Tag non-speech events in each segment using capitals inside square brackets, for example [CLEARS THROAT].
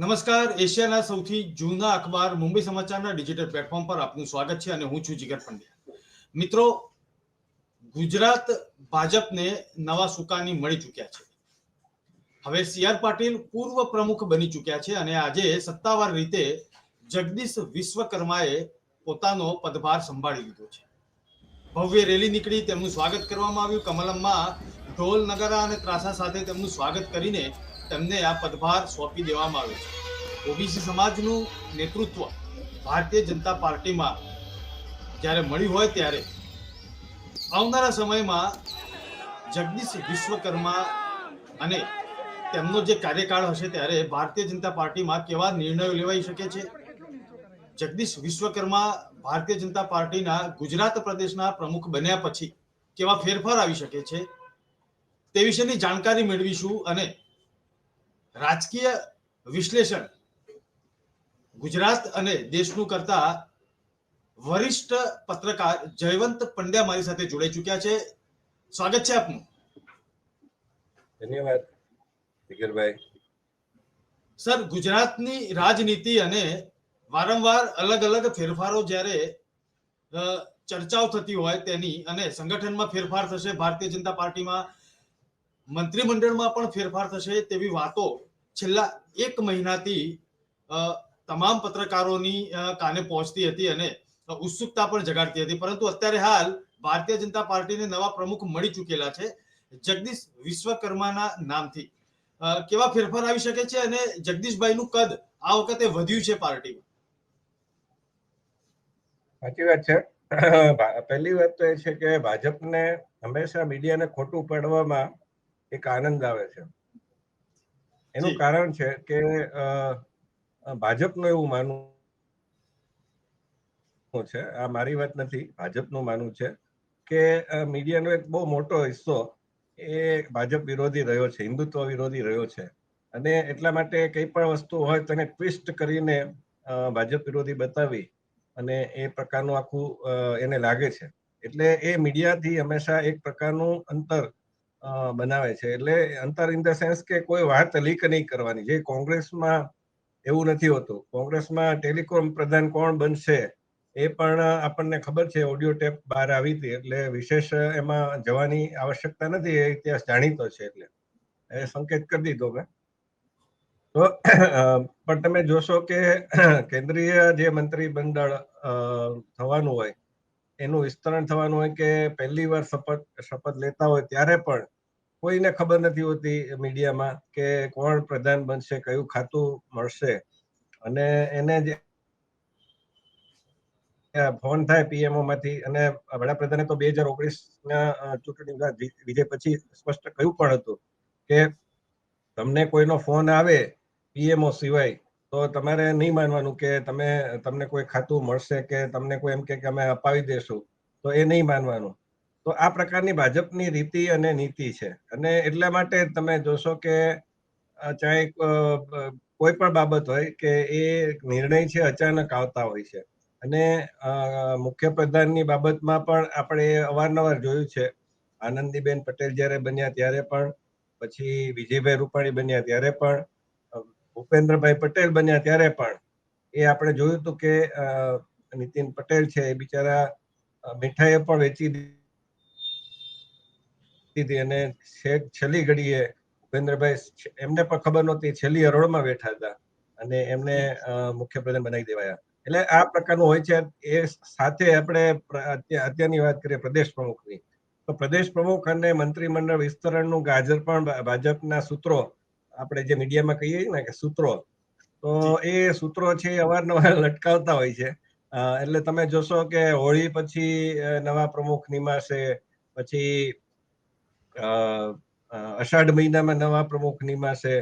નમસ્કાર. એશિયાના સૌથી જૂના અખબાર મુંબઈ સમાચારના ડિજિટલ પ્લેટફોર્મ પર આપનું સ્વાગત છે અને હું છું જીગર પંડ્યા. મિત્રો, ગુજરાત ભાજપને નવા સુકાની મળી ચૂક્યા છે. હવે સી આર પાટીલ પૂર્વ પ્રમુખ બની ચૂક્યા છે અને આજે સત્તાવાર રીતે જગદીશ વિશ્વકર્માએ પોતાનો પદભાર સંભાળી લીધો છે. ભવ્ય રેલી નીકળી, તેમનું સ્વાગત કરવામાં આવ્યું. કમલમમાં ઢોલ નગારા અને ત્રાસા સાથે તેમનું સ્વાગત કરીને તેમને આ પદભાર સોંપી દેવામાં આવ્યો છે. ઓબીસી સમાજનું નેતૃત્વ ભારતીય જનતા પાર્ટીમાં જ્યારે મળ્યું હોય ત્યારે આવનારા સમયમાં જગદીશ વિશ્વકર્મા અને તેમનો જે કાર્યકાળ હશે ત્યારે ભારતીય જનતા પાર્ટીમાં કેવા નિર્ણયો લેવાઈ શકે છે? જગદીશ વિશ્વકર્મા ભારતીય જનતા પાર્ટીના ગુજરાત પ્રદેશના પ્રમુખ બન્યા પછી કેવા ફેરફાર આવી શકે છે? તે વિશેની જાણકારી મેળવીશું અને રાજકીય વિશ્લેષણ ગુજરાત અને દેશનું કરતા વરિષ્ઠ પત્રકાર જયવંત પંડ્યા મારી સાથે જોડાઈ ચૂક્યા છે. સ્વાગત છે આપનું. ધન્યવાદ જીગરભાઈ સર ગુજરાતની રાજનીતિ અને વારંવાર અલગ અલગ ફેરફારો જ્યારે ચર્ચાઓ થતી હોય તેની અને સંગઠનમાં ફેરફાર થશે ભારતીય જનતા પાર્ટીમાં મંત્રીમંડળમાં પણ ફેરફાર થશે તેવી વાતો છેલ્લા એક મહિનાથી તમામ પત્રકારોની કાને પહોંચતી હતી અને ઉત્સુકતા પણ જગાડતી હતી. પરંતુ અત્યારે હાલ ભારતીય જનતા પાર્ટીને નવા પ્રમુખ મળી ચૂકેલા છે જગદીશ વિશ્વકર્માના નામથી. કેવા ફેરફાર આવી શકે છે અને જગદીશભાઈનું કદ આ વખતે વધ્યું છે પાર્ટીમાં? સાચી વાત છે. પહેલી વાત તો એ છે કે ભાજપને હંમેશા મીડિયાને ખોટું પાડવામાં એક આનંદ આવે છે. એનું કારણ છે કે ભાજપનું એવું માનવું છે આ મારી વાત નથી ભાજપનું માનવું છે કે મીડિયાનો એક બહુ મોટો હિસ્સો એ ભાજપ વિરોધી રહ્યો છે હિન્દુત્વ વિરોધી રહ્યો છે. અને એટલા માટે કંઈ પણ વસ્તુ હોય તેને ટ્વિસ્ટ કરીને ભાજપ વિરોધી બતાવી અને એ પ્રકારનું આખું એને લાગે છે. એટલે એ મીડિયાથી હંમેશા એક પ્રકારનું અંતર બનાવે છે. એટલે અંતર ઇન ધ સેન્સ કે કોઈ વાત લીક નહીં કરવાની. જે કોંગ્રેસમાં એવું નથી હોતું. કોંગ્રેસમાં ટેલિકોમ પ્રધાન કોણ બનશે એ પણ આપણને ખબર છે. ઓડિયો ટેપ બહાર આવી હતી. એટલે વિશેષ એમાં જવાની આવશ્યકતા નથી. એ ઇતિહાસ જાણીતો છે એટલે. એ સંકેત કરી દીધો મેં. તો પણ તમે જોશો કે કેન્દ્રીય જે મંત્રી મંડળ થવાનું હોય એનું વિસ્તરણ થવાનું હોય કે પહેલી વાર શપથ શપથ લેતા હોય ત્યારે પણ કોઈને ખબર નથી હોતી મીડિયામાં કે કોણ પ્રધાન બનશે, કયું ખાતું મળશે. અને એને જે ફોન થાય પીએમઓ માંથી અને વડાપ્રધાને તો બે હજાર ઓગણીસ ના ચૂંટણી વિજય પછી સ્પષ્ટ કહ્યું પણ હતું કે તમને કોઈનો ફોન આવે પીએમઓ સિવાય તો તમારે નહીં માનવાનું કે તમે, તમને કોઈ ખાતું મળશે કે તમને કોઈ એમ કે અમે અપાવી દેશું, તો એ નહીં માનવાનું. તો આ પ્રકારની ભાજપની રીતિ અને નીતિ છે. અને એટલા માટે તમે જોશો કે ચાહે કોઈ પણ બાબત હોય કે એ નિર્ણય છે અચાનક આવતા હોય છે. અને મુખ્યપ્રધાનની બાબતમાં પણ આપણે અવારનવાર જોયું છે. આનંદીબેન પટેલ જ્યારે બન્યા ત્યારે પણ, પછી વિજયભાઈ રૂપાણી બન્યા ત્યારે પણ ભૂપેન્દ્રભાઈ પટેલ બન્યા ત્યારે પણ એ આપણે જોયું હતું કે નીતિન પટેલ છે એ બિચારા મીઠાઈ પણ વેચી દીધી અને છેલ્લી ઘડીએ ભૂપેન્દ્રભાઈ એમને પણ ખબર નહોતી છેલ્લી હરોળમાં બેઠા હતા અને એમને મુખ્યપ્રધાન બનાવી દેવાયા. એટલે આ પ્રકારનું હોય છે, એ સાથે આપણે અત્યારની વાત કરીએ પ્રદેશ પ્રમુખની. તો પ્રદેશ પ્રમુખ અને મંત્રીમંડળ વિસ્તરણનું ગાજર પણ ભાજપના સૂત્રો આપણે જે મીડિયામાં કહીએ ને કે સૂત્રો તો એ સૂત્રો છે એ અવારનવાર [LAUGHS] લટકાવતા હોય છે. એટલે તમે જોશો કે હોળી પછી નવા પ્રમુખ નિમાશે પછી અષાઢ મહિનામાં નવા પ્રમુખ નિમાશે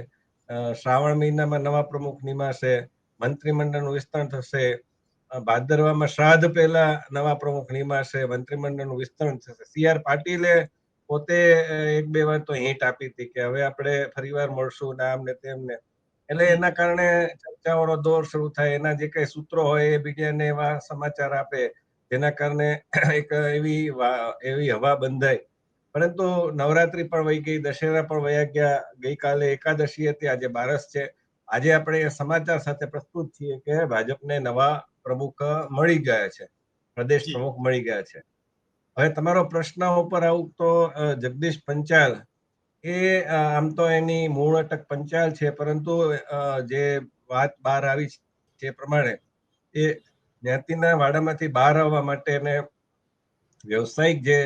શ્રાવણ મહિનામાં નવા પ્રમુખ નિમાશે મંત્રીમંડળનું વિસ્તરણ થશે ભાદરવામાં શ્રાદ્ધ પહેલા નવા પ્રમુખ નિમાશે મંત્રીમંડળનું વિસ્તરણ થશે. સી આર પાટીલે પોતે એક બે વાર તો હિંટ આપી હતી કે હવે આપણે ફરીવાર મળશું ને આમ ને તેમ ને. એટલે એના કારણે ચર્ચાઓનો દોર શરૂ થાય. એના જે કઈ સૂત્રો હોય એ બીજાને એવા સમાચાર આપે જેના કારણે એક એવી એવી હવા બંધાય. પરંતુ નવરાત્રી પણ વહી ગઈ દશેરા પણ વયા ગયા. ગઈકાલે એકાદશી હતી આજે બારસ છે. આજે આપણે સમાચાર સાથે પ્રસ્તુત છીએ કે ભાજપને નવા પ્રમુખ મળી ગયા છે. પ્રદેશ પ્રમુખ મળી ગયા છે. હવે તમારો પ્રશ્ન ઉપર આવું તો જગદીશ પંચાલ. એ આમ તો એની મૂળ અટક પંચાલ છે, પરંતુ જે વાત બહાર આવી છે પ્રમાણે એ જ્ઞાતિના વાડામાંથી બહાર આવવા માટે એને વ્યવસાયિક જે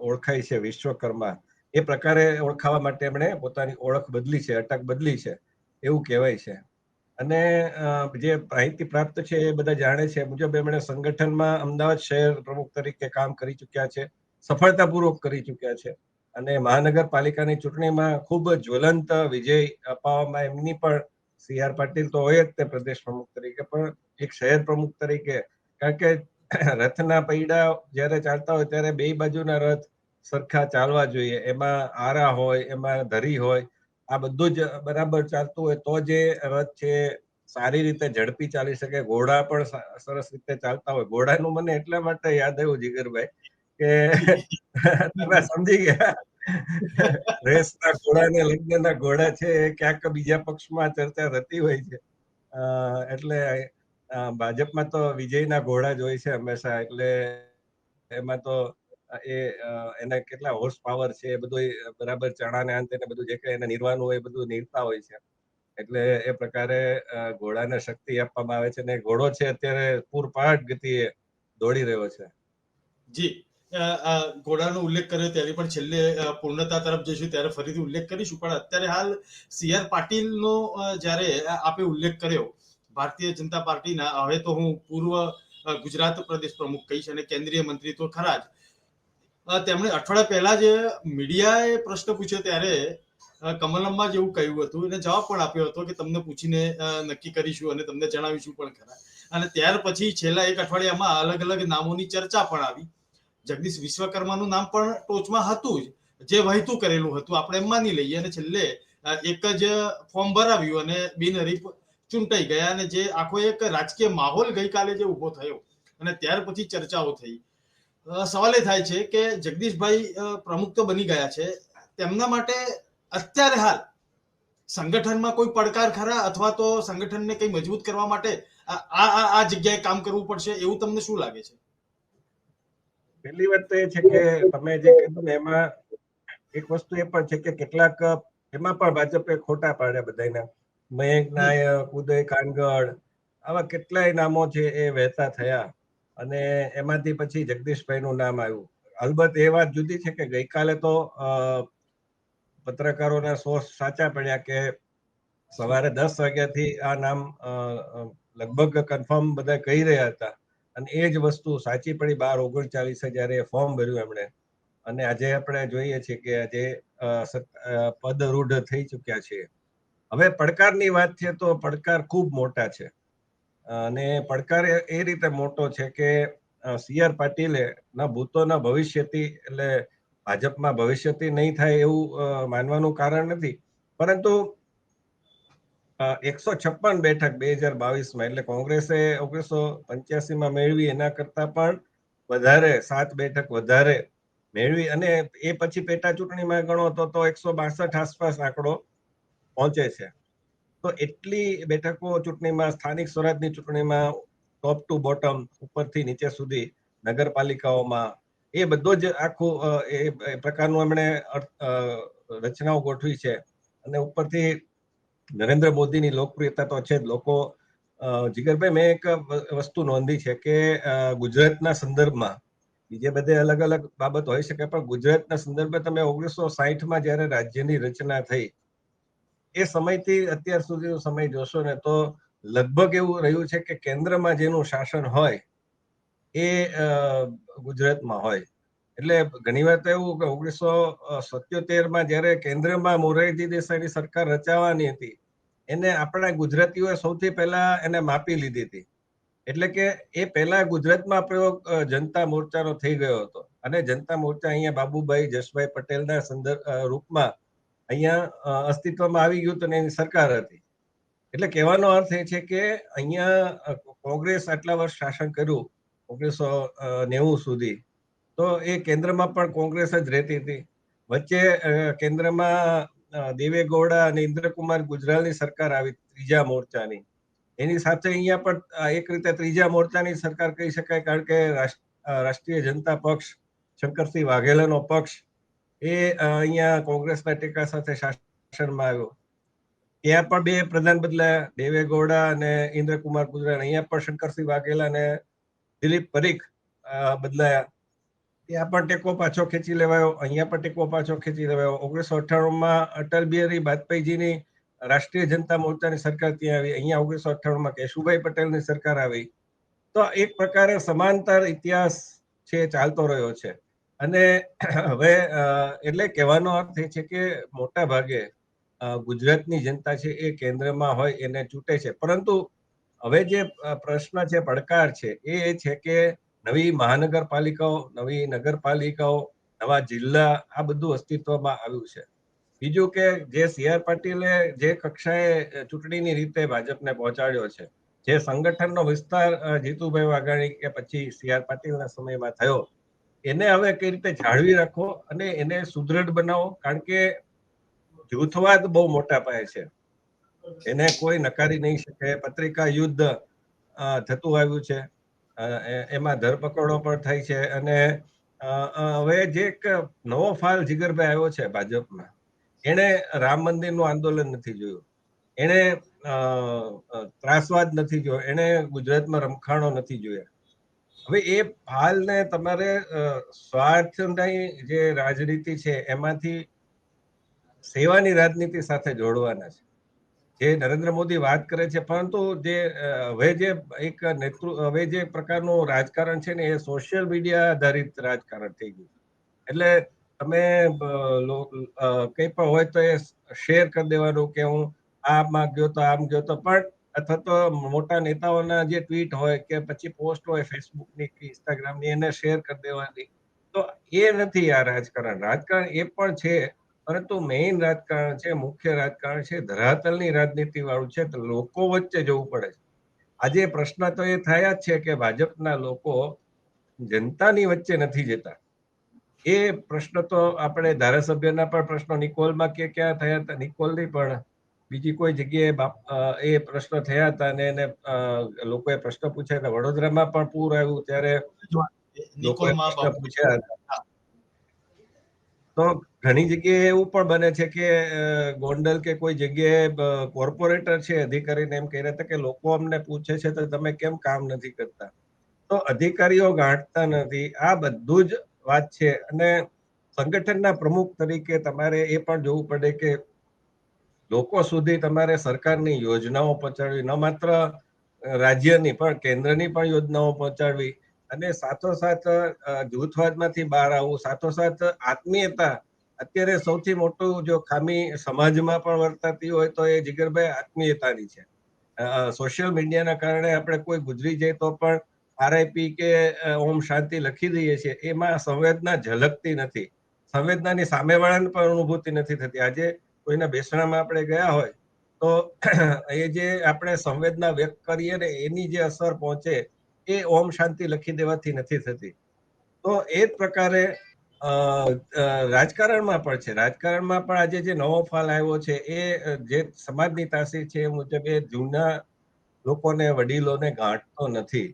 ઓળખાય છે વિશ્વકર્મા, એ પ્રકારે ઓળખાવા માટે એમણે પોતાની ઓળખ બદલી છે, અટક બદલી છે, એવું કહેવાય છે. અને જે માહિતી પ્રાપ્ત છે એ બધા જાણે છે. મુજબ એમણે સંગઠનમાં અમદાવાદ શહેર પ્રમુખ તરીકે કામ કરી ચૂક્યા છે. સફળતાપૂર્વક કરી ચૂક્યા છે. અને મહાનગરપાલિકાની ચૂંટણીમાં ખૂબ જ્વલંત વિજય અપાવવામાં એમની પણ સી આર પાટીલ તો હોય જ તે પ્રદેશ પ્રમુખ તરીકે. પણ એક શહેર પ્રમુખ તરીકે, કારણ કે રથના પૈડા જ્યારે ચાલતા હોય ત્યારે બે બાજુના રથ સરખા ચાલવા જોઈએ. એમાં આરા હોય, એમાં ધરી હોય આ બધું જ બરાબર ચાલતું હોય તો જે રથ છે સારી રીતે ઝડપી ચાલી શકે. ઘોડા પણ સરસ રીતે ચાલતા હોય. ઘોડાનું મને એટલા માટે યાદ આવ્યું જીગરભાઈ કે [LAUGHS] તમે સમજી ગયા. રેસના ઘોડા ને લગ્નના ઘોડા છે એ ક્યાંક બીજા પક્ષમાં ચર્ચા થતી હોય છે. એટલે ભાજપમાં તો વિજયના ઘોડા જ હોય છે હંમેશા. એટલે એમાં તો એ એના કેટલા હોર્સ પાવર છે એ બધું બરાબર ચણા ને અંતે ને બધું જે કઈ એને નિર્વાનું હોય બધું નીરતા હોય છે. એટલે એ પ્રકારે ઘોડાને શક્તિ આપવામાં આવે છે અને ઘોડો છે અત્યારે પૂરપાટ ગતિએ દોડી રહ્યો છે. જી. ઘોડાનો ઉલ્લેખ કર્યો ત્યારે પણ છેલ્લે પૂર્ણતા તરફ જઈશું ત્યારે ફરીથી ઉલ્લેખ કરીશું. પણ અત્યારે હાલ સી આર પાટીલનો જ્યારે આપે ઉલ્લેખ કર્યો, ભારતીય જનતા પાર્ટીના, હવે તો હું પૂર્વ ગુજરાત પ્રદેશ પ્રમુખ કહીશ અને કેન્દ્રીય મંત્રી તો ખરા જ. તેમણે અઠવાડિયા પહેલા જે મીડિયાએ પ્રશ્ન પૂછ્યો ત્યારે કમલમમાં જેવું કહ્યું હતું, એને જવાબ પણ આપ્યો હતો કે તમને પૂછીને નક્કી કરીશું અને તમને જણાવીશું પણ ખરા. અને ત્યાર પછી છેલ્લા એક અઠવાડિયામાં અલગ અલગ નામોની ચર્ચા પણ આવી. જગદીશ વિશ્વકર્માનું નામ પણ ટોચમાં હતું જ, જે વહેતું કરેલું હતું, આપણે એમ માની લઈએ. અને છેલ્લે એક જ ફોર્મ ભરાવ્યું અને બિનહરીફ ચૂંટાઈ ગયા અને જે આખો એક રાજકીય માહોલ ગઈકાલે જે ઊભો થયો. અને ત્યાર પછી ચર્ચાઓ થઈ. સવાલ એ થાય છે કે જગદીશભાઈ પ્રમુખ તો બની ગયા છે. તેમના માટે અત્યારે હાલ સંગઠનમાં કોઈ પડકાર ખરા અથવા તો સંગઠનને કંઈ મજબૂત કરવા માટે આ આ, આ- જગ્યાએ કામ કરવું પડશે એવું તમને શું લાગે છે? પહેલી વાત તો એ છે કે તમે જે કીધું ને એમાં એક વસ્તુ એ પણ છે કે કેટલાક, એમાં પણ ભાજપે ખોટા પાડ્યા બધાના મયંક નાયક, ઉદય કાનગડ, આવા કેટલાય નામો છે એ વહેતા થયા. અને એમાંથી પછી જગદીશભાઈનું નામ આવ્યું. અલબત્ત એ વાત જુદી છે કે ગઈકાલે તો પત્રકારોના સોર્સ સાચા પડ્યા કે સવારે દસ વાગ્યાથી આ નામ લગભગ કન્ફર્મ બધા કહી રહ્યા હતા. અને એ જ વસ્તુ સાચી પડી બાર ઓગણચાલીસે જ્યારે ફોર્મ ભર્યું એમણે. અને આજે આપણે જોઈએ છીએ કે આજે પદરૂઢ થઈ ચૂક્યા છે. હવે પડકારની વાત છે તો પડકાર ખૂબ મોટા છે. અને પડકાર એ- રીતે મોટો છે કે સી આર પાટીલે ના ભૂતોના ભવિષ્યથી એટલે ભાજપમાં ભવિષ્યથી નહીં થાય એવું માનવાનું કારણ નથી. પરંતુ એકસો છપ્પન બેઠક બે હજાર બાવીસમાં એટલે કોંગ્રેસે ઓગણીસો પંચ્યાસીમાં મેળવી, એના કરતા પણ વધારે, સાત બેઠક વધારે મેળવી અને એ પછી પેટા ચૂંટણીમાં ગણો તો એકસો બાસઠ આસપાસ આંકડો પહોંચે છે. તો એટલી બેઠકો ચૂંટણીમાં, સ્થાનિક સ્વરાજની ચૂંટણીમાં ટોપ ટુ બોટમ ઉપરથી નીચે સુધી, નગરપાલિકાઓમાં, એ બધો જ આખું એ પ્રકારનું એમણે રચનાઓ ગોઠવી છે. અને ઉપરથી નરેન્દ્ર મોદીની લોકપ્રિયતા તો છે જ. લોકો જીગરભાઈ, મેં એક વસ્તુ નોંધી છે કે ગુજરાતના સંદર્ભમાં, બીજે બધે અલગ અલગ બાબત હોઈ શકે, પણ ગુજરાતના સંદર્ભે તમે ઓગણીસો સાહીઠમાં જ્યારે રાજ્યની રચના થઈ એ સમયથી અત્યાર સુધીનો સમય જોશો ને તો લગભગ એવું રહ્યું છે કે કેન્દ્રમાં જેનું શાસન હોય એ ગુજરાતમાં હોય. એટલે ઘણી વાર તો એવું કે ઓગણીસો સત્યોતેરમાં જ્યારે કેન્દ્રમાં મોરારજી દેસાઈની સરકાર રચાવાની હતી, એને આપણા ગુજરાતીઓએ સૌથી પહેલા એને માપી લીધી હતી. એટલે કે એ પહેલા ગુજરાતમાં પ્રયોગ જનતા મોરચાનો થઈ ગયો હતો. અને જનતા મોરચા અહીંયા બાબુભાઈ જસભાઈ પટેલના સંદર્ભ રૂપમાં અહીંયા અસ્તિત્વમાં આવી ગયું તો એની સરકાર હતી. એટલે કહેવાનો અર્થ એ છે કે અહીંયા કોંગ્રેસ આટલા વર્ષ શાસન કર્યું, ઓગણીસો નેવું સુધી, તો એ કેન્દ્રમાં પણ કોંગ્રેસ જ રહેતી હતી. વચ્ચે કેન્દ્રમાં દેવેગૌડા અને ઇન્દ્રકુમાર ગુજરાલની સરકાર આવી, ત્રીજા મોરચાની. એની સાથે અહીંયા પણ એક રીતે ત્રીજા મોરચાની સરકાર કહી શકાય, કારણ કે રાષ્ટ્રીય જનતા પક્ષ, શંકરસિંહ વાઘેલાનો પક્ષ એ અહીંયા કોંગ્રેસના ટેકા સાથે શાસનમાં આવ્યો. ત્યાં પણ બે પ્રધાન બદલાયા દેવે ગૌડા અને ઇન્દ્રકુમાર ગુજરાત અહીંયા પણ શંકરસિંહ વાઘેલા અને દિલીપ પરીખ બદલાયા. ત્યાં પણ ટેકો પાછો ખેંચી લેવાયો. અહીંયા પણ ટેકો પાછો ખેંચી લેવાયો. ઓગણીસો અઠ્ઠાણુંમાં અટલ બિહારી વાજપેયીજીની રાષ્ટ્રીય જનતા મોરચાની સરકાર ત્યાં આવી. અહીંયા ઓગણીસો અઠ્ઠાણુંમાં કેશુભાઈ પટેલની સરકાર આવી. તો એક પ્રકારે સમાંતર ઇતિહાસ છે, ચાલતો રહ્યો છે. અને [CLEARS THROAT] હવે એટલે કહેવાનો અર્થ એ છે કે મોટા ભાગે ગુજરાતની જનતા છે એ કેન્દ્રમાં હોય એને ચૂંટે છે. પરંતુ હવે જે પ્રશ્ન છે, પડકાર છે, એ છે કે નવી મહાનગરપાલિકાઓ, નવી નગરપાલિકાઓ, નવા જિલ્લા આ બધું અસ્તિત્વમાં આવ્યું છે. બીજું કે જે સી આર પાટીલે જે કક્ષાએ ચૂંટણીની રીતે ભાજપને પહોંચાડ્યો છે, જે સંગઠનનો વિસ્તાર જીતુભાઈ વાઘાણી કે પછી સી આર પાટીલના સમયમાં થયો એને હવે કઈ રીતે જાળવી રાખો અને એને સુદૃઢ બનાવો, કારણ કે જૂથવાદ બહુ મોટા પાયે છે. એને કોઈ નકારી નહીં શકે. પત્રિકા યુદ્ધ થતું આવ્યું છે. એમાં ધરપકડો પણ થઈ છે અને હવે જે એક નવો ફાલ જીગરભાઈ આવ્યો છે ભાજપમાં, એણે રામ મંદિરનું આંદોલન નથી જોયું. એણે ત્રાસવાદ નથી જોયો. એણે ગુજરાતમાં રમખાણો નથી જોયા. હવે એ ફાલને તમારે સ્વાર્થની જે રાજનીતિ છે, એમાંથી સેવાની રાજનીતિ સાથે જોડવાના છે. જે નરેન્દ્ર મોદી વાત કરે છે, પરંતુ જે હવે જે એક નેતૃ, હવે જે પ્રકારનું રાજકારણ છે ને, એ સોશિયલ મીડિયા આધારિત રાજકારણ થઈ ગયું. એટલે તમે કંઈ પણ હોય તો એ શેર કરી દેવાનું કે હું આમાં ગયો તો આમ ગયો તો, પણ અથવા તો મોટા નેતાઓના જે ટ્વીટ હોય કે પછી પોસ્ટ હોય ફેસબુકની કે ઇન્સ્ટાગ્રામની એને શેર કરી દેવાની. તો એ નથી આ રાજકારણ. રાજકારણ એ પણ છે, પરંતુ મેઇન રાજકારણ છે, મુખ્ય રાજકારણ છે, ધરાતલની રાજનીતિ વાળું છે, તો લોકો વચ્ચે જવું પડે છે. આજે પ્રશ્ન તો એ થયા જ છે કે ભાજપના લોકો જનતાની વચ્ચે નથી જતા. એ પ્રશ્ન તો આપણે ધારાસભ્યના પણ પ્રશ્નો નિકોલમાં કે ક્યાં થયા હતા? નિકોલની પણ બીજી કોઈ જગ્યાએ એ પ્રશ્ન થયા હતા અને એને લોકોએ પ્રશ્ન પૂછ્યા હતા વડોદરામાં પણ પૂર આવ્યું ત્યારે લોકોએ પ્રશ્ન પૂછ્યા હતા. તો ઘણી જગ્યાએ એવું પણ બને છે કે ગોંડલ કે કોઈ જગ્યાએ કોર્પોરેટર છે અધિકારીને એમ કહી રહ્યા હતા કે લોકો અમને પૂછે છે તો તમે કેમ કામ નથી કરતા? તો અધિકારીઓ ગાંઠતા નથી. આ બધું જ વાત છે. અને સંગઠનના પ્રમુખ તરીકે તમારે એ પણ જોવું પડે કે લોકો સુધી તમારે સરકારની યોજનાઓ પહોંચાડવી, ન માત્ર રાજ્યની પણ, કેન્દ્રની પણ યોજનાઓ પહોંચાડવી અને સાથોસાથ જૂથવાદમાંથી બહાર આવવું, સાથોસાથ આત્મીયતા અત્યારે સૌથી મોટું જો ખામી સમાજમાં પણ વર્તાતી હોય તો એ જીગરભાઈ આત્મીયતાની છે. સોશિયલ મીડિયાના કારણે આપણે કોઈ ગુજરી જાય તો પણ આરઆઈપી કે ઓમ શાંતિ લખી દઈએ છીએ, એમાં સંવેદના ઝલકતી નથી. સંવેદનાની સામેવાળાને પણ અનુભૂતિ નથી થતી. આજે કોઈના બેસણામાં આપણે ગયા હોય, તો એ જે આપણે સંવેદના વ્યક્ત કરીએ ને એની જે અસર પહોંચે, એ ઓમ શાંતિ લખી દેવાથી નથી થતી. તો એ જ પ્રકારે રાજકારણમાં પણ છે. રાજકારણમાં પણ આજે જે નવો ફાલ આવ્યો છે, એ જે સમાજની તાસીર છે એ મુજબ એ જૂના લોકોને, વડીલોને ગાંઠતો નથી.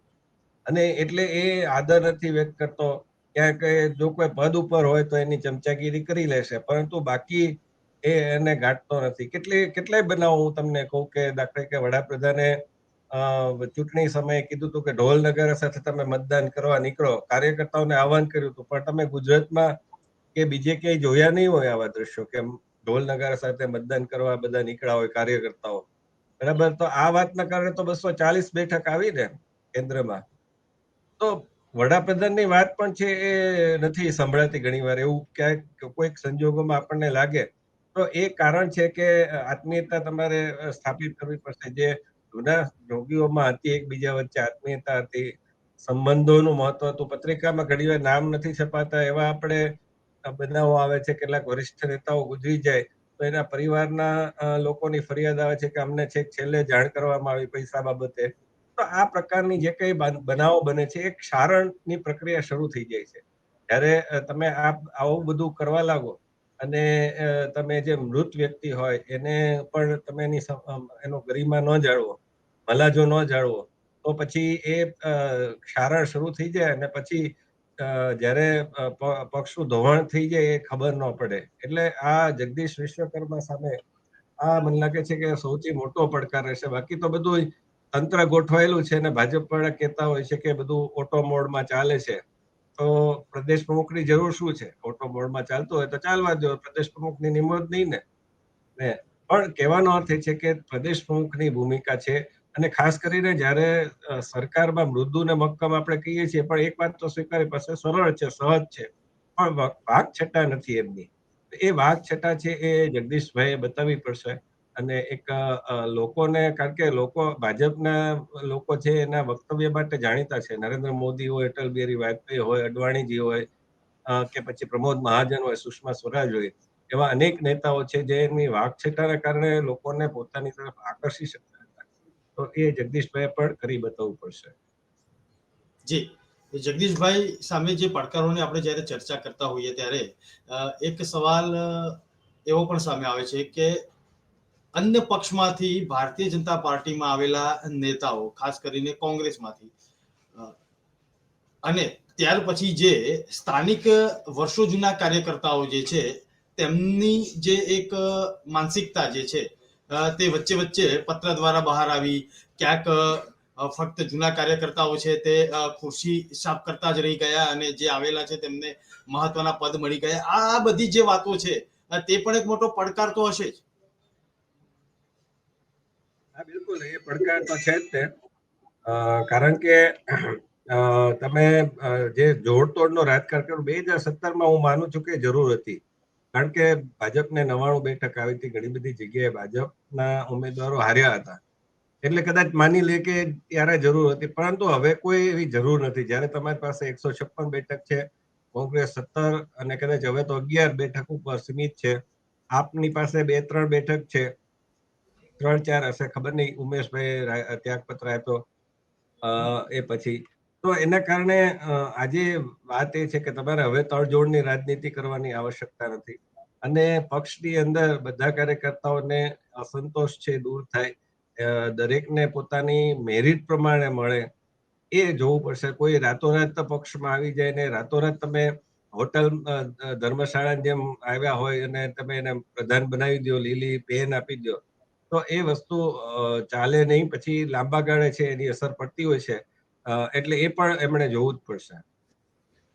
અને એટલે એ આદર નથી વ્યક્ત કરતો. ક્યાંક જો કોઈ પદ ઉપર હોય તો એની ચમચાગીરી કરી લેશે. પરંતુ બાકી એ એને ગાંઠતો નથી. કેટલી, કેટલાય બનાવો હું તમને કહું કે દાખલે કે વડાપ્રધાને ચૂંટણી સમયે કીધું હતું કે ઢોલ નગર સાથે તમે મતદાન કરવા નીકળો. કાર્યકર્તાઓને આહવાન કર્યું હતું પણ તમે ગુજરાતમાં કે બીજે ક્યાંય જોયા નહીં હોય આવા દ્રશ્યો કે ઢોલ નગારા સાથે મતદાન કરવા બધા નીકળ્યા હોય કાર્યકર્તાઓ. બરાબર? તો આ વાતના કારણે તો બસો ચાલીસ બેઠક આવી ને કેન્દ્રમાં. તો વડાપ્રધાનની વાત પણ છે એ નથી સંભળાતી ઘણીવાર. એવું ક્યાંક કોઈક સંજોગોમાં આપણને લાગે તો એ કારણ છે કે આત્મીયતા તમારે સ્થાપિત કરવી પડશે. જે જૂના જોગીઓમાં હતી, એકબીજા વચ્ચે આત્મીયતા હતી, સંબંધોનું મહત્વ હતું. પત્રિકામાં ઘણીવાર નામ નથી છપાતા, એવા આપણે બનાવો આવે છે, કેટલાક વરિષ્ઠ નેતાઓ ગુજરી જાય, તો એના પરિવારના લોકોની ફરિયાદ આવે છે કે અમને છેક છેલ્લે જાણ કરવામાં આવી પૈસા બાબતે. તો આ પ્રકારની જે કઈ બનાવો બને છે, એક ક્ષારણની પ્રક્રિયા શરૂ થઈ જાય છે. જ્યારે તમે આ, આવું બધું કરવા લાગો અને તમે જે મૃત વ્યક્તિ હોય, એને પણ તમે એની એનો ગરિમા ન જાળવો ભલાજો ન જાળવો. તો પછી એ ક્ષારણ શરૂ થઈ જાય અને પછી જ્યારે પક્ષનું ધોવાણ થઈ જાય એ ખબર ન પડે. એટલે આ જગદીશ વિશ્વકર્મા સામે આ મને લાગે છે કે સૌથી મોટો પડકાર રહેશે. બાકી તો બધું તંત્ર ગોઠવાયેલું છે અને ભાજપ વાળા કહેતા હોય છે કે બધું ઓટો મોડમાં ચાલે છે. તો પ્રદેશ પ્રમુખની જરૂર શું છે? ઓટો બોર્ડમાં ચાલતું હોય તો ચાલવા દો. પ્રદેશ પ્રમુખની નિમણૂક નહીં ને. ને પણ કહેવાનો અર્થ એ છે કે પ્રદેશ પ્રમુખની ભૂમિકા છે અને ખાસ કરીને જ્યારે સરકારમાં મૃદુ ને મક્કમ આપણે કહીએ છીએ, પણ એક વાત તો સ્વીકારી પાસે, સરળ છે, સહજ છે. પણ વાઘ વાક છટા નથી એમની. એ વાક છટા છે એ જગદીશભાઈએ બતાવવી પડશે. અને એક લોકોને, કારણ કે લોકો, ભાજપના લોકો છે એના વક્તવ્ય માટે જાણીતા છે. નરેન્દ્ર મોદી હોય, અટલ બિહારી વાજપેયી હોય, અડવાણીજી હોય કે પછી પ્રમોદ મહાજન હોય, સુષ્મા સ્વરાજ હોય, એવા અનેક નેતાઓ છે જેની વાકછેટાના કારણે લોકોને પોતાની તરફ આકર્ષી શકતા હતા. તો એ જગદીશભાઈ પણ કરી બતાવવું પડશે. જી. જગદીશભાઈ સામે જે પડકારોની આપણે જ્યારે ચર્ચા કરતા હોઈએ ત્યારે એક સવાલ એવો પણ સામે આવે છે કે અન્ય પક્ષમાંથી ભારતીય જનતા પાર્ટીમાં આવેલા નેતાઓ, ખાસ કરીને કોંગ્રેસમાંથી. અને ત્યાર પછી જે સ્થાનિક વર્ષો જૂના કાર્યકર્તાઓ જે છે, તેમની જે એક માનસિકતા જે છે તે વચ્ચે વચ્ચે પત્ર દ્વારા બહાર આવી, ક્યાંક ફક્ત જૂના કાર્યકર્તાઓ છે તે ખુરશી સાફ કરતા જ રહી ગયા અને જે આવેલા છે તેમને મહત્વના પદ મળી ગયા. આ બધી જે વાતો છે તે પણ એક મોટો પડકાર તો હશે જ હા બિલકુલ, એ પડકાર તો છે જ તે. કારણ કે તમે જે જોડતોડનો રાજકારણ બે હજાર સત્તરમાં હું માનું છું કે જરૂર હતી. કારણ કે ભાજપને નવાણું બેઠક આવી હતી, ઘણી બધી જગ્યાએ ભાજપના ઉમેદવારો હાર્યા હતા. એટલે કદાચ માની લે કે ત્યારે જરૂર હતી, પરંતુ હવે કોઈ એવી જરૂર નથી. જ્યારે તમારી પાસે એકસો છપ્પન બેઠક છે, કોંગ્રેસ સત્તર અને કદાચ હવે તો અગિયાર બેઠક ઉપર સીમિત છે. આપની પાસે બે ત્રણ બેઠક છે. ત્રણ ચાર હશે ખબર નહીં. ઉમેશભાઈ ત્યાગપત્ર આપ્યો. એ પછી. તો એના કારણે આજે વાત એ છે કે તમારે હવે તળજોડની રાજનીતિ કરવાની આવશ્યકતા નથી. અને પક્ષની અંદર બધા કાર્યકર્તાઓને અસંતોષ છે દૂર થાય. દરેકને પોતાની મેરિટ પ્રમાણે મળે. એ જોવું પડશે. કોઈ રાતોરાત પક્ષમાં આવી જાય ને રાતોરાત તમે હોટલ અ, જેમ આવ્યા હોય અને તમે એને પ્રધાન બનાવી દો લીલી પેન આપી દો તો એ વસ્તુ ચાલે નહીં, પછી લાંબા ગાળે છે, એની અસર પડતી હોય છે. એટલે એ પણ એમણે જોવું જ પડશે.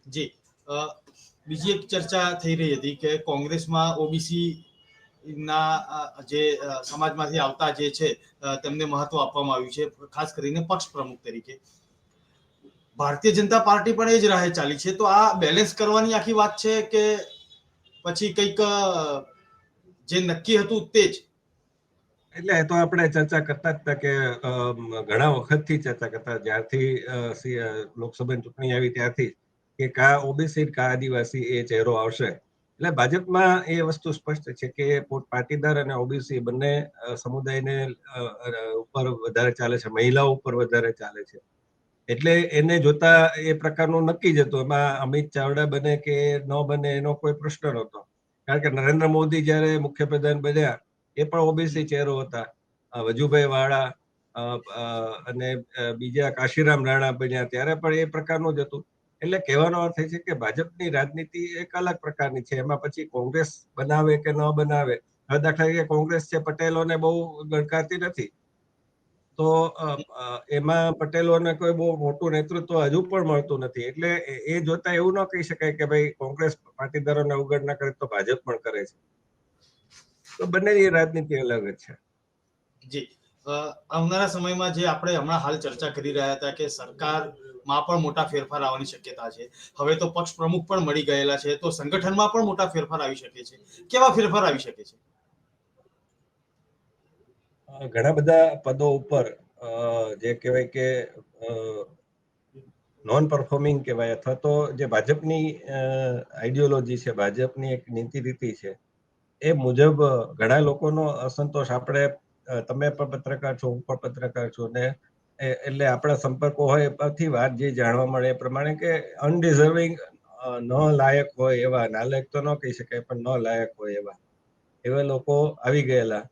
જી. બીજી એક ચર્ચા થઈ રહી હતી કે કોંગ્રેસમાં ઓબીસી ના જે સમાજમાંથી આવતા જે છે તેમને મહત્વ આપવામાં આવ્યું છે, ખાસ કરીને પક્ષ પ્રમુખ તરીકે. ભારતીય જનતા પાર્ટી પણ એ જ રાહે ચાલી છે. તો આ બેલેન્સ કરવાની આખી વાત છે કે પછી કંઈક જે નક્કી હતું તે જ? એટલે એ તો આપણે ચર્ચા કરતા જ હતા કે ઘણા વખતથી ચર્ચા કરતા જ્યારથી લોકસભાની ચૂંટણી આવી ત્યારથી કે કા ઓબીસી કા આદિવાસી એ ચહેરો આવશે. એટલે ભાજપમાં એ વસ્તુ સ્પષ્ટ છે કે પાટીદાર અને ઓબીસી બંને સમુદાયને ઉપર વધારે ચાલે છે. મહિલાઓ ઉપર વધારે ચાલે છે. એટલે એને જોતા એ પ્રકારનું નક્કી જ હતું. એમાં અમિત ચાવડા બને કે ન બને એનો કોઈ પ્રશ્ન નહોતો. કારણ કે નરેન્દ્ર મોદી જ્યારે મુખ્યપ્રધાન બન્યા એ પણ ઓબીસી ચહેરો હતા. વજુભાઈ વાળા અને બીજા કાશીરામ રાણા બન્યા ત્યારે પણ એ પ્રકારનું જ હતું. એટલે કહેવાનો અર્થ છે કે ભાજપની રાજનીતિ એક અલગ પ્રકારની છે. એમાં પછી કોંગ્રેસ બનાવે કે ન બનાવે? હવે દાખલા તરીકે કોંગ્રેસ છે, પટેલોને બહુ ગણકારતી નથી. તો એમાં પટેલોને કોઈ બહુ મોટું નેતૃત્વ હજુ પણ મળતું નથી. એટલે એ- જોતા એવું ન કહી શકાય કે ભાઈ કોંગ્રેસ પાટીદારોને અવગણના કરે તો ભાજપ પણ કરે છે. તો બંનેની રાજનીતિ અલગ જ છે. જી. અ, આવનારા સમયમાં જે આપણે હમણાં હાલ ચર્ચા કરી રહ્યા હતા કે સરકારમાં પણ મોટા ફેરફાર આવવાની શક્યતા છે. હવે તો પક્ષ પ્રમુખ પણ મળી ગયેલા છે તો સંગઠનમાં પણ મોટા ફેરફાર આવી શકે છે. કેવા ફેરફાર આવી શકે છે? ઘણા બધા પદો ઉપર જે કહેવાય કે નોન પરફોર્મિંગ કહેવાય અથવા તો જે ભાજપની આઈડિયોલોજી છે ભાજપની એક નીતિ રીતિ છે એ મુજબ ઘણા લોકોનો અસંતોષ. આપણે તમે પણ પત્રકાર છો, હું પણ પત્રકાર છું ને એટલે આપણા સંપર્કો હોય પરથી વાત જે જાણવા મળે એ પ્રમાણે કે અનડિઝર્વિંગ ન લાયક હોય એવા, નાલાયક તો ન કહી શકાય, પણ ન લાયક હોય એવા એવા લોકો આવી ગયેલા.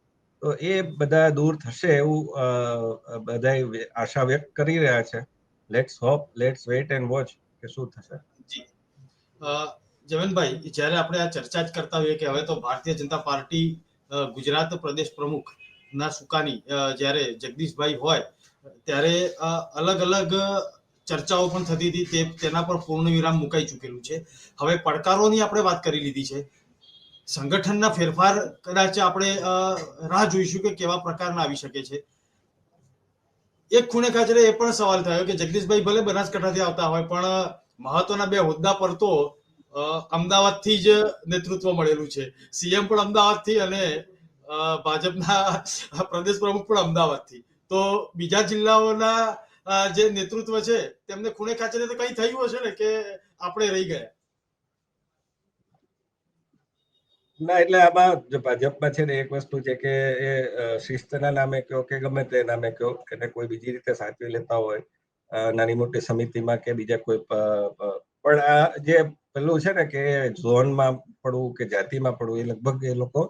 તો એ બધા દૂર થશે એવું બધા આશા વ્યક્ત કરી રહ્યા છે. Let's hope let's wait and watch કે શું થશે. અ, જ્યારે આપણે આ ચર્ચા જ કરતા હોઈએ કે હવે તો ભારતીય જનતા પાર્ટી ગુજરાત પ્રદેશ પ્રમુખ ના સુકાની જ્યારે જગદીશભાઈ હોય ત્યારે અલગ અલગ ચર્ચાઓ પણ થતી હતી તે તેના પર પૂર્ણ વિરામ મુકાઈ ચૂકેલું છે. હવે પડકારોની આપણે વાત કરી લીધી છે. સંગઠનના ફેરફાર કદાચ આપણે રાહ જોઈશું કે કેવા પ્રકારના આવી શકે છે. એક ખૂણે ખાચરે એ પણ સવાલ થયો કે જગદીશભાઈ ભલે બનાસકાંઠાથી આવતા હોય પણ મહત્વના બે હોદ્દા પર તો અમદાવાદથી જ નેતૃત્વ મળેલું છે. સીએમ પણ અમદાવાદથી અને ભાજપના પ્રદેશ પ્રમુખ પણ અમદાવાદથી. તો બીજા જિલ્લાઓના જે નેતૃત્વ છે, તેમને ખૂણે ખાચરે તો કઈ થયું હશે ને કે આપણે રહી ગયા? ના, એટલે આમાં ભાજપમાં છે ને એક વસ્તુ છે કે એ શિસ્તના નામે કયો કે ગમે તે નામે કયો એને કોઈ બીજી રીતે સાચવી લેતા હોય નાની મોટી સમિતિમાં કે બીજા કોઈ પણ આ જે પેલું છે ને કે ઝોનમાં પડવું કે જાતિમાં પડવું એ લગભગ એ લોકો,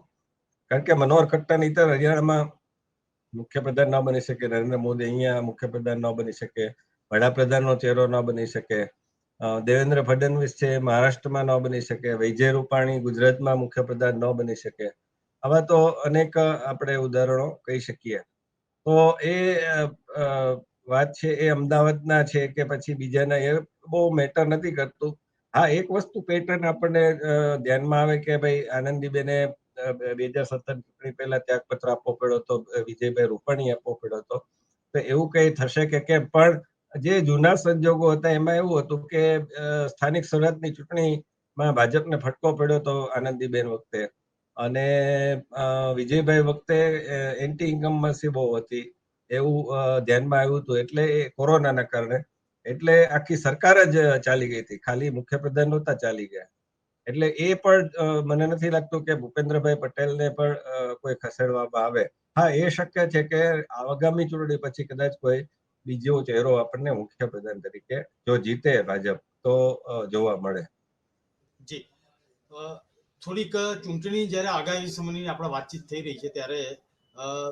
કારણ કે મનોહર ખટ્ટર ઇતર હરિયાણામાં મુખ્યપ્રધાન ન બની શકે, નરેન્દ્ર મોદી અહીંયા મુખ્યપ્રધાન ન બની શકે, વડાપ્રધાનનો ચહેરો ન બની શકે દેવેન્દ્ર ફડણવીસ છે મહારાષ્ટ્રમાં ન બની શકે, વિજય રૂપાણી ગુજરાતમાં મુખ્યપ્રધાન ન બની શકે. આવા તો અનેક આપણે ઉદાહરણો કહી શકીએ. તો એ વાત છે એ અમદાવાદના છે કે પછી બીજાના એ બહુ મેટર નથી કરતું. હા, એક વસ્તુ પેટર્ન આપણને ધ્યાનમાં આવે કે ભાઈ આનંદીબેને બે હજાર સત્તર ચૂંટણી પહેલા ત્યાગપત્ર આપવો પડ્યો હતો, વિજયભાઈ રૂપાણી આપવો પડ્યો હતો. તો એવું કઈ થશે કે કેમ? પણ જે જૂના સંજોગો હતા, એમાં એવું હતું કે સ્થાનિક સ્વરાજની ચૂંટણીમાં ભાજપને ફટકો પડ્યો હતો આનંદીબેન વખતે. અને વિજયભાઈ વખતે એન્ટી ઇન્કમન્સી બહુ હતી. એવું ધ્યાનમાં આવ્યું હતું. એટલે કોરોનાના કારણે એટલે આખી સરકાર જ ચાલી ગઈ હતી. ખાલી મુખ્યપ્રધાન નહોતા ચાલી ગયા. એટલે એ પણ મને નથી લાગતું કે ભૂપેન્દ્રભાઈ પટેલને પણ કોઈ ખસેડવામાં આવે. હા, એ શક્ય છે કે આગામી ચૂંટણી પછી કદાચ કોઈ બીજો ચહેરો આપણને મુખ્યપ્રધાન તરીકે જો જીતે ભાજપ, તો જોવા મળે. જી. થોડીક ચૂંટણી જ્યારે આગામી સમયની આપણે વાતચીત થઈ રહી છે ત્યારે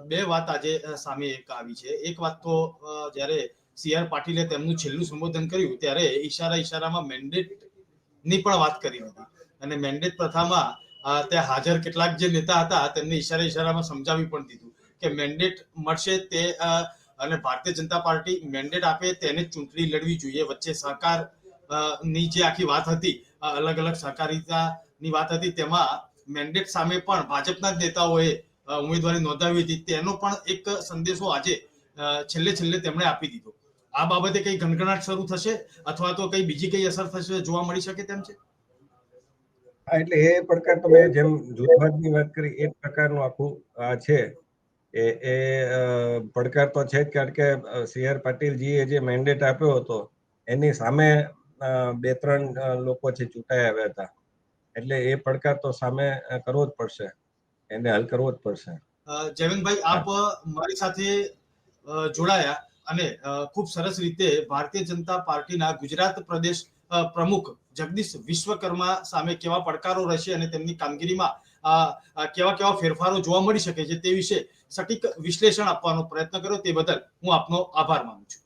બે વાત આજે સામે એક આવી છે. એક વાત તો જ્યારે સી આર પાટીલે તેમનું છેલ્લું સંબોધન કર્યું ત્યારે ઈશારા ઈશારામાં મેન્ડેટની પણ વાત કરી હતી. અને મેન્ડેટ પ્રથામાં ત્યાં હાજર કેટલાક જે નેતા હતા, તેમને ઈશારા ઈશારામાં સમજાવી પણ દીધું કે મેન્ડેટ મળશે તે અને ભારતીય જનતા પાર્ટી મેન્ડેટ આપે તેને ચૂંટણી લડવી જોઈએ. વચ્ચે સહકારની જે આખી વાત હતી અલગ અલગ સહકારિતાની વાત હતી, તેમાં મેન્ડેટ સામે પણ ભાજપના જ નેતાઓએ ઉમેદવારી નોંધાવી હતી. તેનો પણ એક સંદેશો આજે છેલ્લે છેલ્લે તેમણે આપી દીધો. આ બાબતે કઈ ગણગણાટ શરૂ થશે અથવા તો કઈ બીજી કઈ અસર થશે જોવા મળી શકે તેમ છે? એટલે એ પડકાર તો જેમ જૂથવાદની વાત કરી એ પ્રકારનું આખું આ છે. એ એ પડકાર તો છે જ કારણ કે સી આર પાટીલજીએ જે મેન્ડેટ આપ્યો હતો એની સામે બે ત્રણ લોકો છે ચૂંટાઈ આવ્યા હતા. એટલે એ પડકાર તો સામે કરવો જ પડશે. એને હલ કરવો જ પડશે. જયવંતભાઈ આપ મારી સાથે જોડાયા. અને ખૂબ સરસ રીતે ભારતીય જનતા પાર્ટીના ગુજરાત પ્રદેશ પ્રમુખ જગદીશ વિશ્વકર્મા સામે કેવા પડકારો રહેશે અને તેમની કામગીરીમાં કેવા કેવા ફેરફારો જોવા મળી શકે છે તે વિશે સટીક વિશ્લેષણ આપવાનો પ્રયત્ન કર્યો તે બદલ હું આપનો આભાર માનું છું.